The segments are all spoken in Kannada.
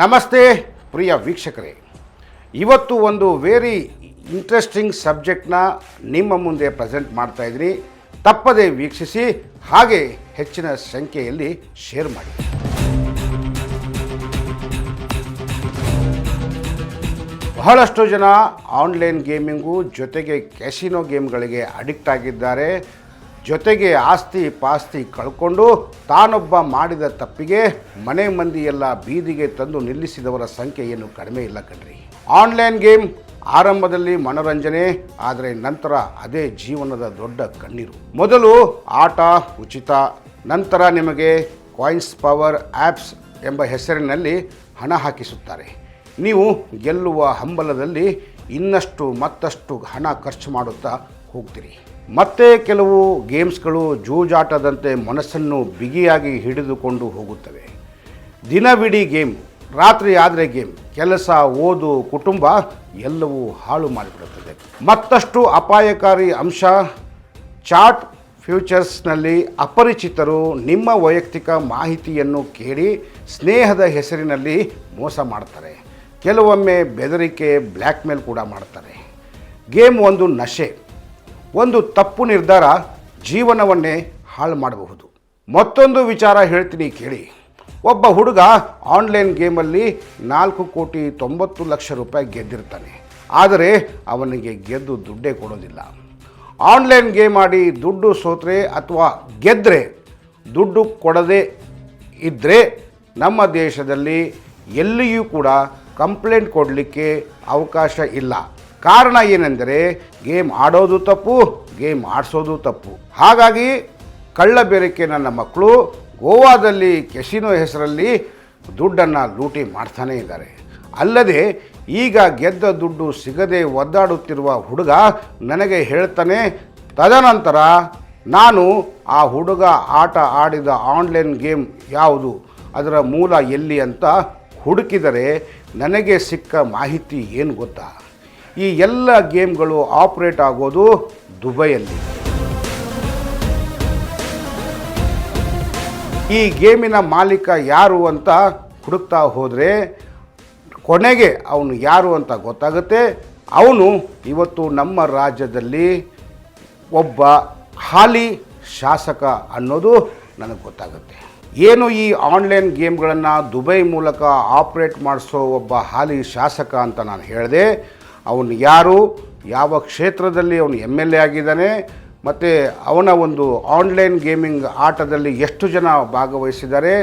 ನಮಸ್ತೆ, ಪ್ರಿಯ ವೀಕ್ಷಕರೇ. ಇವತ್ತು ಒಂದು ವೆರಿ ಇಂಟ್ರೆಸ್ಟಿಂಗ್ ಸಬ್ಜೆಕ್ಟ್ನ ನಿಮ್ಮ ಮುಂದೆ ಪ್ರೆಸೆಂಟ್ ಮಾಡ್ತಾ ಇದ್ದೀನಿ. ತಪ್ಪದೇ ವೀಕ್ಷಿಸಿ, ಹಾಗೆ ಹೆಚ್ಚಿನ ಸಂಖ್ಯೆಯಲ್ಲಿ ಶೇರ್ ಮಾಡಿ. ಬಹಳಷ್ಟು ಜನ ಆನ್ಲೈನ್ ಗೇಮಿಂಗು ಜೊತೆಗೆ ಕ್ಯಾಸಿನೋ ಗೇಮ್ಗಳಿಗೆ ಅಡಿಕ್ಟ್ ಆಗಿದ್ದಾರೆ. ಜೊತೆಗೆ ಆಸ್ತಿ ಪಾಸ್ತಿ ಕಳ್ಕೊಂಡು ತಾನೊಬ್ಬ ಮಾಡಿದ ತಪ್ಪಿಗೆ ಮನೆ ಮಂದಿಯೆಲ್ಲ ಬೀದಿಗೆ ತಂದು ನಿಲ್ಲಿಸಿದವರ ಸಂಖ್ಯೆ ಏನು ಕಡಿಮೆ ಇಲ್ಲ ಕಣ್ರಿ. ಆನ್ಲೈನ್ ಗೇಮ್ ಆರಂಭದಲ್ಲಿ ಮನೋರಂಜನೆ, ಆದರೆ ನಂತರ ಅದೇ ಜೀವನದ ದೊಡ್ಡ ಕಣ್ಣೀರು. ಮೊದಲು ಆಟ ಉಚಿತ, ನಂತರ ನಿಮಗೆ ಕಾಯಿನ್ಸ್ ಪವರ್ ಆ್ಯಪ್ಸ್ ಎಂಬ ಹೆಸರಿನಲ್ಲಿ ಹಣ ಹಾಕಿಸುತ್ತಾರೆ. ನೀವು ಗೆಲ್ಲುವ ಹಂಬಲದಲ್ಲಿ ಇನ್ನಷ್ಟು ಮತ್ತಷ್ಟು ಹಣ ಖರ್ಚು ಮಾಡುತ್ತಾ ಹೋಗ್ತೀರಿ. ಮತ್ತೆ ಕೆಲವು ಗೇಮ್ಸ್ಗಳು ಜೂಜಾಟದಂತೆ ಮನಸ್ಸನ್ನು ಬಿಗಿಯಾಗಿ ಹಿಡಿದುಕೊಂಡು ಹೋಗುತ್ತವೆ. ದಿನವಿಡೀ ಗೇಮ್, ರಾತ್ರಿ ಆದರೆ ಗೇಮ್, ಕೆಲಸ, ಓದು, ಕುಟುಂಬ ಎಲ್ಲವೂ ಹಾಳು ಮಾಡಿಬಿಡುತ್ತದೆ. ಮತ್ತಷ್ಟು ಅಪಾಯಕಾರಿ ಅಂಶ, ಚಾಟ್ ಫ್ಯೂಚರ್ಸ್ನಲ್ಲಿ ಅಪರಿಚಿತರು ನಿಮ್ಮ ವೈಯಕ್ತಿಕ ಮಾಹಿತಿಯನ್ನು ಕೇಳಿ ಸ್ನೇಹದ ಹೆಸರಿನಲ್ಲಿ ಮೋಸ ಮಾಡ್ತಾರೆ. ಕೆಲವೊಮ್ಮೆ ಬೆದರಿಕೆ, ಬ್ಲ್ಯಾಕ್ಮೇಲ್ ಕೂಡ ಮಾಡ್ತಾರೆ. ಗೇಮ್ ಒಂದು ನಶೆ. ಒಂದು ತಪ್ಪು ನಿರ್ಧಾರ ಜೀವನವನ್ನೇ ಹಾಳು ಮಾಡಬಹುದು. ಮತ್ತೊಂದು ವಿಚಾರ ಹೇಳ್ತೀನಿ ಕೇಳಿ. ಒಬ್ಬ ಹುಡುಗ ಆನ್ಲೈನ್ ಗೇಮಲ್ಲಿ ನಾಲ್ಕು ಕೋಟಿ ತೊಂಬತ್ತು ಲಕ್ಷ ರೂಪಾಯಿ ಗೆದ್ದಿರ್ತಾನೆ. ಆದರೆ ಅವನಿಗೆ ಗೆದ್ದು ದುಡ್ಡೇ ಕೊಡೋದಿಲ್ಲ. ಆನ್ಲೈನ್ ಗೇಮ್ ಆಡಿ ದುಡ್ಡು ಸೋತ್ರೆ ಅಥವಾ ಗೆದ್ದರೆ ದುಡ್ಡು ಕೊಡದೇ ಇದ್ದರೆ ನಮ್ಮ ದೇಶದಲ್ಲಿ ಎಲ್ಲಿಯೂ ಕೂಡ ಕಂಪ್ಲೇಂಟ್ ಕೊಡಲಿಕ್ಕೆ ಅವಕಾಶ ಇಲ್ಲ. ಕಾರಣ ಏನೆಂದರೆ ಗೇಮ್ ಆಡೋದು ತಪ್ಪು, ಗೇಮ್ ಆಡಿಸೋದು ತಪ್ಪು. ಹಾಗಾಗಿ ಕಳ್ಳ ಬೆರಕೆ ನನ್ನ ಮಕ್ಕಳು, ಗೋವಾದಲ್ಲಿ ಕೆಸಿನೋ ಹೆಸರಲ್ಲಿ ದುಡ್ಡನ್ನು ಲೂಟಿ ಮಾಡ್ತಾನೇ ಇದ್ದಾರೆ. ಅಲ್ಲದೆ ಈಗ ಗೆದ್ದ ದುಡ್ಡು ಸಿಗದೆ ಒದ್ದಾಡುತ್ತಿರುವ ಹುಡುಗ ನನಗೆ ಹೇಳ್ತಾನೆ, ತದನಂತರ ನಾನು ಆ ಹುಡುಗ ಆಟ ಆಡಿದ ಆನ್ಲೈನ್ ಗೇಮ್ ಯಾವುದು, ಅದರ ಮೂಲ ಎಲ್ಲಿ ಅಂತ ಹುಡುಕಿದರೆ ನನಗೆ ಸಿಕ್ಕ ಮಾಹಿತಿ ಏನು ಗೊತ್ತಾ? ಈ ಎಲ್ಲ ಗೇಮ್ಗಳು ಆಪ್ರೇಟ್ ಆಗೋದು ದುಬೈಯಲ್ಲಿ. ಈ ಗೇಮಿನ ಮಾಲೀಕ ಯಾರು ಅಂತ ಹುಡುಕ್ತಾ ಹೋದರೆ ಕೊನೆಗೆ ಅವನು ಯಾರು ಅಂತ ಗೊತ್ತಾಗುತ್ತೆ. ಅವನು ಇವತ್ತು ನಮ್ಮ ರಾಜ್ಯದಲ್ಲಿ ಒಬ್ಬ ಹಾಲಿ ಶಾಸಕ ಅನ್ನೋದು ನನಗೆ ಗೊತ್ತಾಗುತ್ತೆ. ಏನು ಈ ಆನ್ಲೈನ್ ಗೇಮ್ಗಳನ್ನು ದುಬೈ ಮೂಲಕ ಆಪ್ರೇಟ್ ಮಾಡಿಸೋ ಒಬ್ಬ ಹಾಲಿ ಶಾಸಕ ಅಂತ ನಾನು ಹೇಳಿದೆ. ಅವನು ಯಾರು, ಯಾವ ಕ್ಷೇತ್ರದಲ್ಲಿ ಅವನು ಎಂ ಎಲ್ ಎ ಆಗಿದ್ದಾನೆ, ಮತ್ತು ಅವನ ಒಂದು ಆನ್ಲೈನ್ ಗೇಮಿಂಗ್ ಆಟದಲ್ಲಿ ಎಷ್ಟು ಜನ ಭಾಗವಹಿಸಿದ್ದಾರೆ,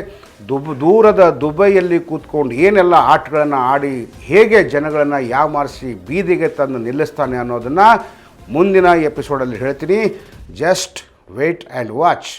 ದುಬ್, ದೂರದ ದುಬೈಯಲ್ಲಿ ಕೂತ್ಕೊಂಡು ಏನೆಲ್ಲ ಆಟಗಳನ್ನು ಆಡಿ ಹೇಗೆ ಜನಗಳನ್ನು ಯಾಮಾರಿಸಿ ಬೀದಿಗೆ ತಂದು ನಿಲ್ಲಿಸ್ತಾನೆ ಅನ್ನೋದನ್ನು ಮುಂದಿನ ಎಪಿಸೋಡಲ್ಲಿ ಹೇಳ್ತೀನಿ. Just weight and watch